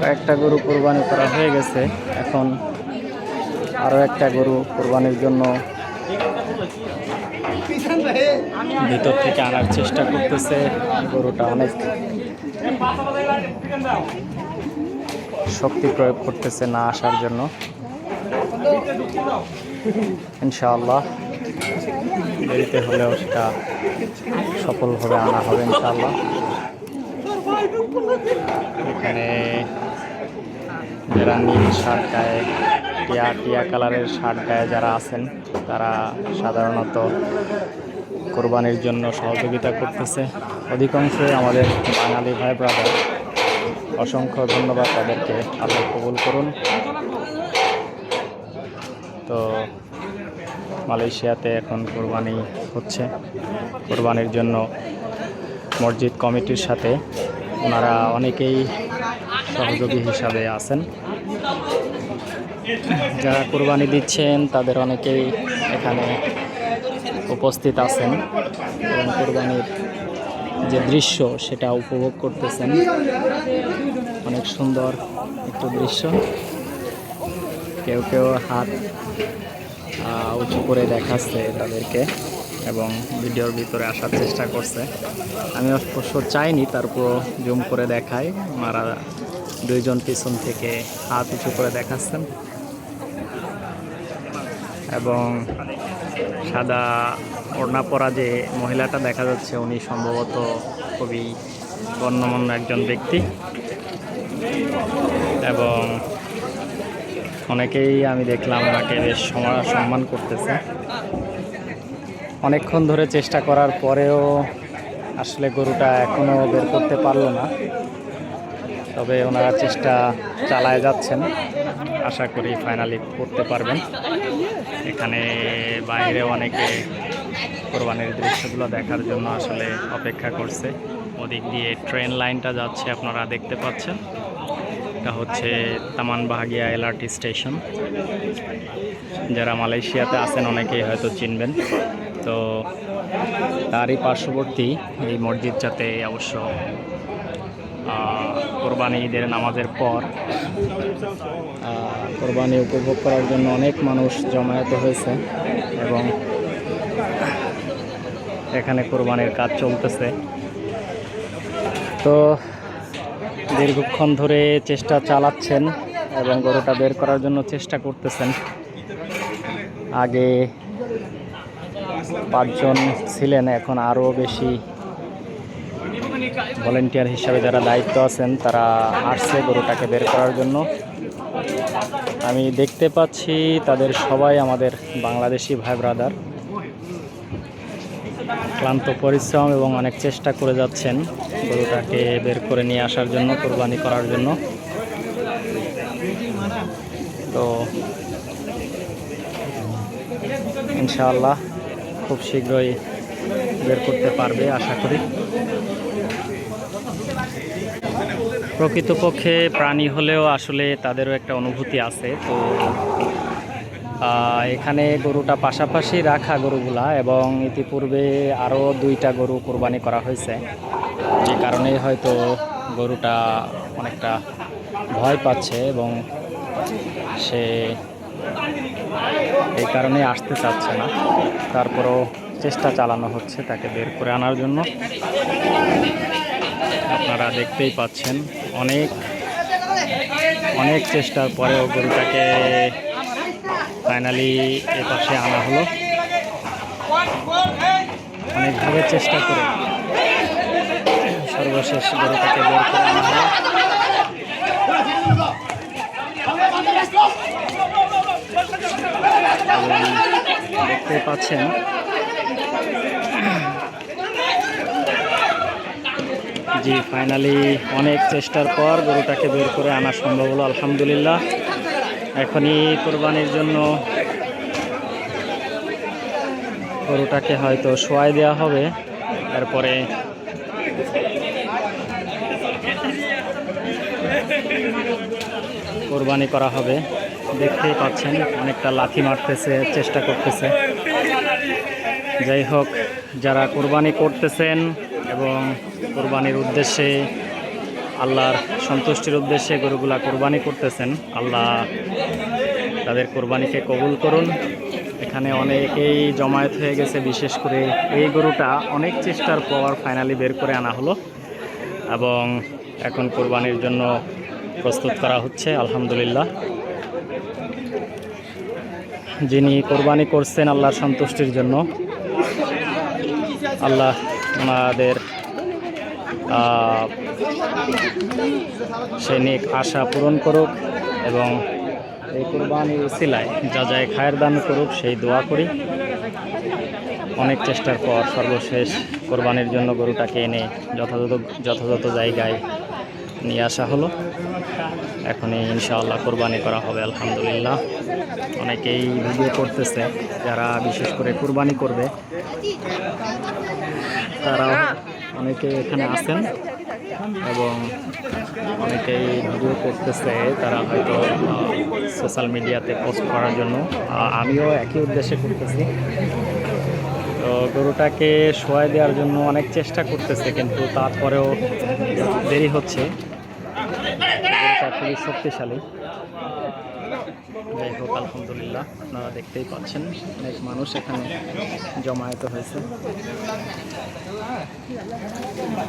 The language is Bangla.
কয়েকটা গরু কোরবানি করা হয়ে গেছে। এখন আরও একটা গরু কোরবানির জন্য ভিতর থেকে আনার চেষ্টা করতেছে। গরুটা অনেক শক্তি প্রয়োগ করতেছে না আসার জন্য। ইনশাআল্লাহ, দেরিতে হলেও সেটা সফলভাবে আনা হবে ইনশাআল্লাহ। এখানে যারা নীল শার্ট গায়ে, টিয়া টিয়া কালারের শার্ট গায়ে যারা আছেন, তারা সাধারণত কোরবানির জন্য সহযোগিতা করতেছে। অধিকাংশই আমাদের বাঙালি ভাই ব্রাদার অসংখ্য ধন্যবাদ তাদেরকে আল্লাহ কবুল করুন। তো মালয়েশিয়াতে এখন কোরবানি হচ্ছে। কোরবানির জন্য মসজিদ কমিটির সাথে ওনারা অনেকেই সহযোগী হিসাবে আছেন। যারা কোরবানি দিচ্ছেন, তাদের অনেকেই এখানে উপস্থিত আছেন। এবং কোরবানির যে দৃশ্য, সেটা উপভোগ করতেছেন। অনেক সুন্দর একটু দৃশ্য। কেউ কেউ হাত উঁচু করে দেখাচ্ছে তাদেরকে এবং ভিডিওর ভিতরে আসার চেষ্টা করছে। আমি অবশ্য চাইনি তারপর জুম করে দেখাই। ওনারা দুইজন পিছন থেকে হাত উঁচু করে দেখাচ্ছেন। এবং সাদা ওড়না পরা যে মহিলাটা দেখা যাচ্ছে, উনি সম্ভবত খুবই গণ্যমান্য একজন ব্যক্তি। অনেকেই আমি দেখলাম ওনাকে বেশ সমা- সম্মান করতেছে। অনেকক্ষণ ধরে চেষ্টা করার পরেও আসলে গরুটা এখনও বের করতে পারল না। তবে ওনারা চেষ্টা চালায় যাচ্ছেন। আশা করি ফাইনালি করতে পারবেন। এখানে বাইরে অনেকে কোরবানির দৃশ্যগুলো দেখার জন্য আসলে অপেক্ষা করছে। ওদিক দিয়ে ট্রেন লাইনটা যাচ্ছে, আপনারা দেখতে পাচ্ছেন। এটা হচ্ছে তামানবাহাগিয়া এলআরটি স্টেশন। যারা মালয়েশিয়াতে আছেন অনেকেই হয়তো চিনবেন। তো তারই পার্শ্ববর্তী এই মসজিদটাতে অবশ্য কোরবানি ঈদের নামাজের পর কোরবানি উপভোগ করার জন্য অনেক মানুষ জমায়েত হয়েছে এবং এখানে কোরবানির কাজ চলতেছে। তো দীর্ঘক্ষণ ধরে চেষ্টা চালাচ্ছেন এবং গরুটা বের করার জন্য চেষ্টা করতেছেন। আগে পাঁচজন ছিলেন, এখন আরও বেশি ভলেন্টিয়ার হিসাবে যারা দায়িত্ব আছেন, তারা আসছে গরুটাকে বের করার জন্য। আমি দেখতে পাচ্ছি তাদের সবাই আমাদের বাংলাদেশি ভাই ব্রাদার। ক্লান্ত পরিশ্রম এবং অনেক চেষ্টা করে যাচ্ছেন গরুটাকে বের করে নিয়ে আসার জন্য, কোরবানি করার জন্য। তো ইনশাআল্লাহ খুব শীঘ্রই বের করতে পারবে, আশা করি। প্রকৃতপক্ষে প্রাণী হলেও আসলে তাদেরও একটা অনুভূতি আছে, তো এখানে গরুটা পাশাপাশি রাখা গরুগুলা এবং ইতিপূর্বে আরও দুইটা গরু কোরবানি করা হয়েছে। যে কারণে হয়তো গরুটা অনেকটা ভয় পাচ্ছে এবং সে এই কারণে আসতে চাচ্ছে না। তারপরও চেষ্টা চালানো হচ্ছে তাকে বের করে আনার জন্য। আপনারা দেখতেই পাচ্ছেন অনেক অনেক চেষ্টার পরেও গরুটাকে ফাইনালি এ পাশে আনা হলো। অনেকভাবে চেষ্টা করে। সর্বশেষ গরুটাকে বের করে আনা হলো। দেখতে পাচ্ছেন। জি ফাইনালি অনেক চেষ্টার পর গরুটাকে বের করে আনা সম্ভব হলো, আলহামদুলিল্লাহ। এখনই কোরবানির জন্য গরুটাকে হয়তো শোয়াই দেওয়া হবে। তারপরে কোরবানি করা হবে। দেখতেই পাচ্ছেন, অনেকটা লাথি মারতেছে, চেষ্টা করতেছে। যাই হোক, যারা কোরবানি করতেছেন এবং কোরবানির উদ্দেশ্যে, আল্লাহর সন্তুষ্টির উদ্দেশ্যে গরুগুলা কোরবানি করতেছেন, আল্লাহ তাদের কোরবানিকে কবুল করুন। এখানে অনেকেই জমায়েত হয়ে গেছে বিশেষ করে এই গরুটা অনেক চেষ্টার পর ফাইনালি বের করে আনা হলো এবং এখন কোরবানির জন্য প্রস্তুত করা হচ্ছে আলহামদুলিল্লাহ। যিনি কোরবানি করছেন আল্লাহর সন্তুষ্টির জন্য আল্লাহ ওনাদের আহ, সেই নেক আশা পূরণ করুক এবং এই কোরবানির উসিলায় যা যায় খায়ের দান করুক, সেই দোয়া করি। অনেক চেষ্টার পর সর্বশেষ কোরবানির জন্য গরুটাকে এনে যথাযথ যথাযথ জায়গায় নিয়ে আসা হলো। এখনই ইনশাআল্লাহ কোরবানি করা হবে, আলহামদুলিল্লাহ। অনেকেই ভিডিও করতেছে, যারা বিশেষ করে কোরবানি করবে তারা অনেকে এখানে আছেন। এবং অনেকেই ভিডিও করতেছে তারা হয়তো সোশ্যাল মিডিয়াতে পোস্ট করার জন্য। আমিও একই উদ্দেশ্যে করতেছি। তো গরুটাকে শোয়াই দেওয়ার জন্য অনেক চেষ্টা করতেছে, কিন্তু তারপরেও দেরি হচ্ছে। গরুটা খুবই শক্তিশালী। যাই হোক, আলহামদুলিল্লাহ, আপনারা দেখতেই পাচ্ছেন, অনেক মানুষ এখানে জমায়েত হয়েছে।